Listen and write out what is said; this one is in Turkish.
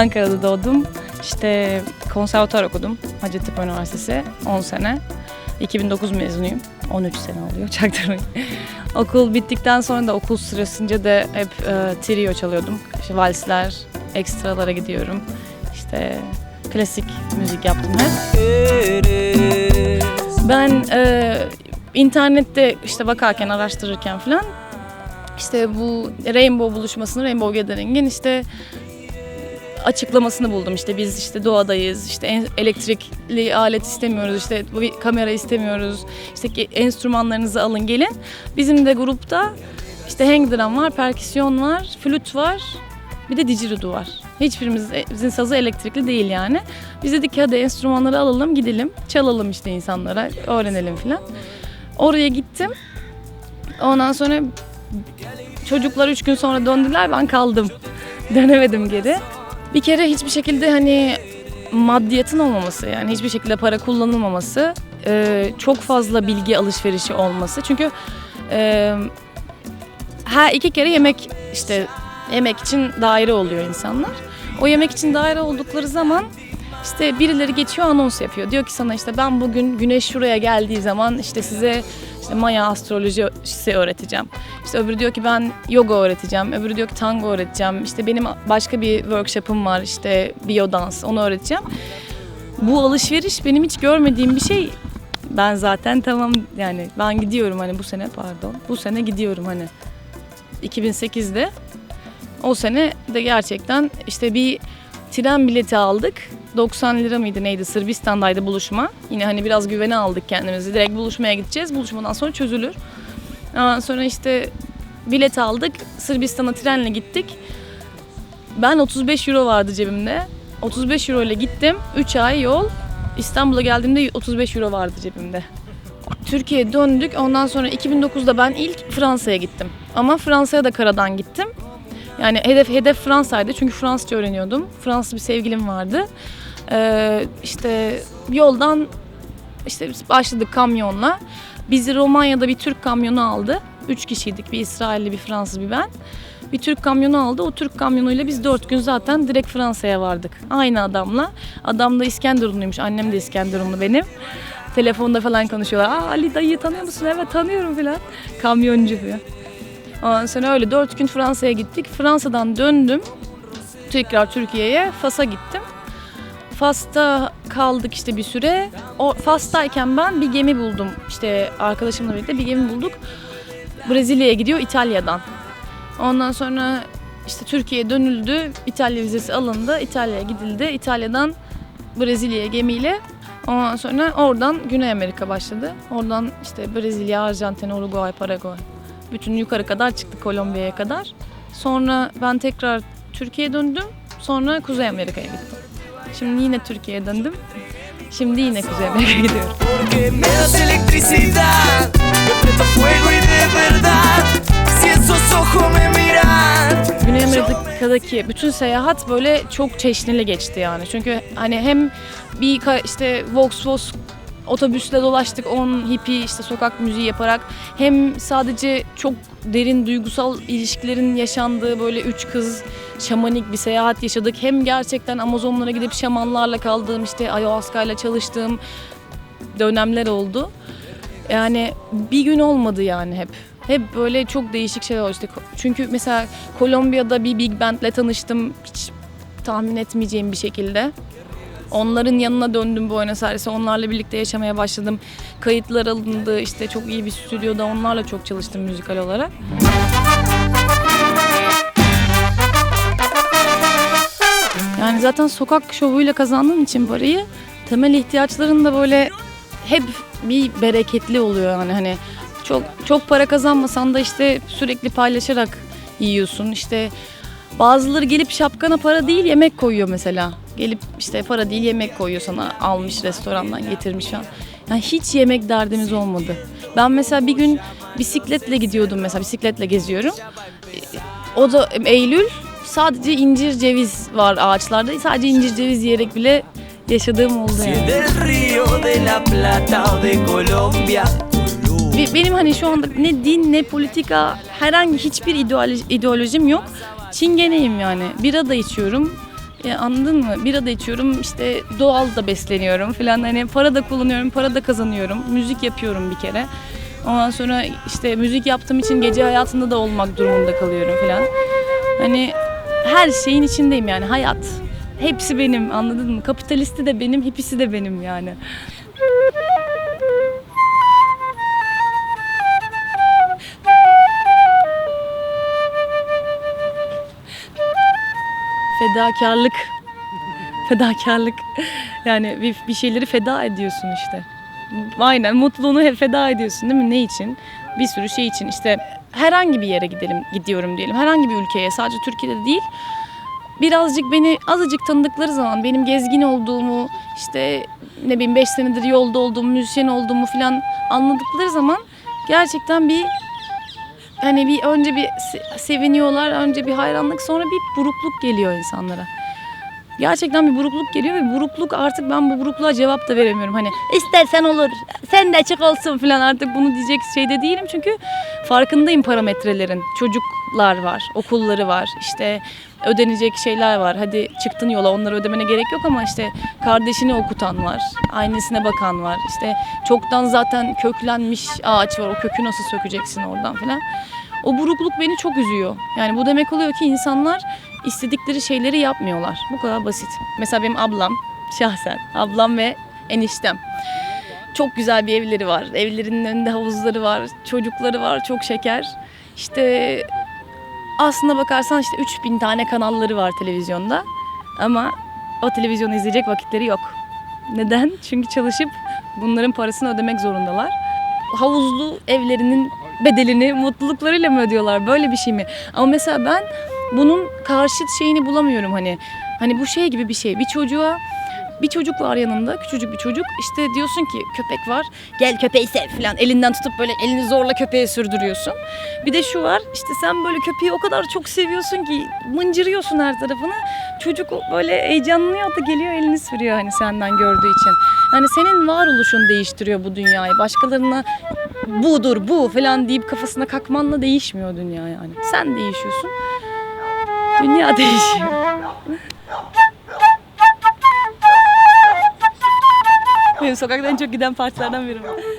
Ankara'da doğdum. İşte konservatuar okudum. Hacettepe Üniversitesi 10 sene. 2009 mezunuyum. 13 sene oluyor çaktırmayın. Okul bittikten sonra da okul sırasınca da hep e, trio çalıyordum. İşte valsler, ekstralara gidiyorum. İşte klasik müzik yaptım hep. Ben e, internette işte bakarken, araştırırken falan işte bu Rainbow buluşmasını, Rainbow Gathering'in işte açıklamasını buldum. İşte biz işte doğadayız, işte elektrikli alet istemiyoruz, işte bu kamera istemiyoruz, işte enstrümanlarınızı alın gelin. Bizim de grupta işte hang drum var, perküsyon var, flüt var, bir de didgeridoo var. Hiçbirimizin sazı elektrikli değil yani. Biz dedik ki hadi enstrümanları alalım gidelim, çalalım işte insanlara, öğrenelim filan. Oraya gittim. Ondan sonra çocuklar üç gün sonra döndüler, ben kaldım. Dönemedim geri. Bir kere hiçbir şekilde hani maddiyatın olmaması yani hiçbir şekilde para kullanılmaması, e, çok fazla bilgi alışverişi olması. Çünkü e, her iki kere yemek işte yemek için daire oluyor insanlar. O yemek için daire oldukları zaman işte birileri geçiyor anons yapıyor. Diyor ki sana işte ben bugün güneş şuraya geldiği zaman işte size işte Maya astrolojisi öğreteceğim. İşte öbürü diyor ki ben yoga öğreteceğim. Öbürü diyor ki tango öğreteceğim. İşte benim başka bir workshop'ım var işte biyodans onu öğreteceğim. Bu alışveriş benim hiç görmediğim bir şey. Ben zaten tamam yani ben gidiyorum hani bu sene pardon. Bu sene gidiyorum hani 2008'de. O sene de gerçekten işte bir tren bileti aldık. 90 lira mıydı neydi Sırbistan'daydı buluşma. Yine hani biraz güvene aldık kendimizi. Direkt buluşmaya gideceğiz. Buluşmadan sonra çözülür. Ondan sonra işte bilet aldık. Sırbistan'a trenle gittik. Ben 35 euro vardı cebimde. 35 euro ile gittim. 3 ay yol. İstanbul'a geldiğimde 35 euro vardı cebimde. Türkiye'ye döndük. Ondan sonra 2009'da ben ilk Fransa'ya gittim. Ama Fransa'ya da karadan gittim. Yani hedef hedef Fransa'ydı çünkü Fransızca öğreniyordum. Fransız bir sevgilim vardı. Ee, işte yoldan işte başladık kamyonla. Bizi Romanya'da bir Türk kamyonu aldı. Üç kişiydik. Bir İsrailli, bir Fransız, bir ben. Bir Türk kamyonu aldı. O Türk kamyonuyla biz dört gün zaten direkt Fransa'ya vardık. Aynı adamla. Adam da İskenderunluymuş. Annem de İskenderunlu benim. Telefonda falan konuşuyorlar. Aa Ali dayıyı tanıyor musun? Evet tanıyorum falan. Kamyoncu falan. Ondan sonra öyle dört gün Fransa'ya gittik. Fransa'dan döndüm. Tekrar Türkiye'ye. Fas'a gittim. Fas'ta kaldık işte bir süre. O Fas'tayken ben bir gemi buldum. İşte arkadaşımla birlikte bir gemi bulduk. Brezilya'ya gidiyor İtalya'dan. Ondan sonra işte Türkiye'ye dönüldü. İtalya vizesi alındı. İtalya'ya gidildi. İtalya'dan Brezilya'ya gemiyle. Ondan sonra oradan Güney Amerika başladı. Oradan işte Brezilya, Arjantin, Uruguay, Paraguay. Bütün yukarı kadar çıktık Kolombiya'ya kadar. Sonra ben tekrar Türkiye'ye döndüm. Sonra Kuzey Amerika'ya gittim. Şimdi yine Türkiye'ye döndüm. Şimdi yine Kuzey Amerika'ya gidiyorum. Güney Amerika'daki bütün seyahat böyle çok çeşnili geçti yani. Çünkü hani hem bir işte Volkswagen otobüsle dolaştık 10 hippie işte sokak müziği yaparak hem sadece çok derin duygusal ilişkilerin yaşandığı böyle üç kız şamanik bir seyahat yaşadık. Hem gerçekten Amazonlara gidip şamanlarla kaldığım işte ayahuasca ile çalıştığım dönemler oldu. Yani bir gün olmadı yani hep. Hep böyle çok değişik şeyler oldu. İşte çünkü mesela Kolombiya'da bir big bandle tanıştım. Hiç tahmin etmeyeceğim bir şekilde. Onların yanına döndüm Buenos Aires'e. Onlarla birlikte yaşamaya başladım. Kayıtlar alındı. İşte çok iyi bir stüdyoda onlarla çok çalıştım müzikal olarak. Yani zaten sokak şovuyla kazandığın için parayı temel ihtiyaçların da böyle hep bir bereketli oluyor yani hani çok çok para kazanmasan da işte sürekli paylaşarak yiyorsun işte bazıları gelip şapkana para değil yemek koyuyor mesela. Gelip işte para değil yemek koyuyor sana almış restorandan getirmiş falan. Yani hiç yemek derdimiz olmadı. Ben mesela bir gün bisikletle gidiyordum mesela bisikletle geziyorum. O da Eylül sadece incir ceviz var ağaçlarda. Sadece incir ceviz yiyerek bile yaşadığım oldu yani. Benim hani şu anda ne din ne politika herhangi hiçbir ideoloji, ideolojim yok. Çingeneyim yani. Bira da içiyorum. Ya anladın mı? Bira da içiyorum, işte doğal da besleniyorum falan. Hani para da kullanıyorum, para da kazanıyorum. Müzik yapıyorum bir kere. Ondan sonra işte müzik yaptığım için gece hayatında da olmak durumunda kalıyorum falan. Hani her şeyin içindeyim yani hayat. Hepsi benim anladın mı? Kapitalisti de benim, hipisi de benim yani. Fedakarlık. Fedakarlık. Yani bir, bir şeyleri feda ediyorsun işte. Aynen mutluluğunu feda ediyorsun değil mi? Ne için? Bir sürü şey için işte herhangi bir yere gidelim gidiyorum diyelim. Herhangi bir ülkeye sadece Türkiye'de değil. Birazcık beni azıcık tanıdıkları zaman benim gezgin olduğumu işte ne bileyim 5 senedir yolda olduğumu, müzisyen olduğumu falan anladıkları zaman gerçekten bir hani bir önce bir se- seviniyorlar, önce bir hayranlık, sonra bir burukluk geliyor insanlara. Gerçekten bir burukluk geliyor ve burukluk artık ben bu burukluğa cevap da veremiyorum. Hani istersen olur, sen de açık olsun falan artık bunu diyecek şeyde değilim. Çünkü farkındayım parametrelerin. Çocuklar var, okulları var, işte ödenecek şeyler var. Hadi çıktın yola onları ödemene gerek yok ama işte kardeşini okutan var, annesine bakan var. İşte çoktan zaten köklenmiş ağaç var. O kökü nasıl sökeceksin oradan falan. O burukluk beni çok üzüyor. Yani bu demek oluyor ki insanlar istedikleri şeyleri yapmıyorlar. Bu kadar basit. Mesela benim ablam şahsen ablam ve eniştem. Çok güzel bir evleri var. Evlerinin önünde havuzları var, çocukları var, çok şeker. İşte aslına bakarsan işte 3000 tane kanalları var televizyonda. Ama o televizyonu izleyecek vakitleri yok. Neden? Çünkü çalışıp bunların parasını ödemek zorundalar. Havuzlu evlerinin bedelini mutluluklarıyla mı ödüyorlar? Böyle bir şey mi? Ama mesela ben bunun karşıt şeyini bulamıyorum hani. Hani bu şey gibi bir şey. Bir çocuğa bir çocuk var yanında, küçücük bir çocuk. İşte diyorsun ki köpek var, gel köpeği sev falan. Elinden tutup böyle elini zorla köpeğe sürdürüyorsun. Bir de şu var, işte sen böyle köpeği o kadar çok seviyorsun ki mıncırıyorsun her tarafını. Çocuk böyle heyecanlanıyor da geliyor elini sürüyor hani senden gördüğü için. Hani senin varoluşun değiştiriyor bu dünyayı. Başkalarına budur bu falan deyip kafasına kakmanla değişmiyor dünya yani. Sen değişiyorsun. Dünya değişiyor. Benim sokakta çok giden parçalardan biri.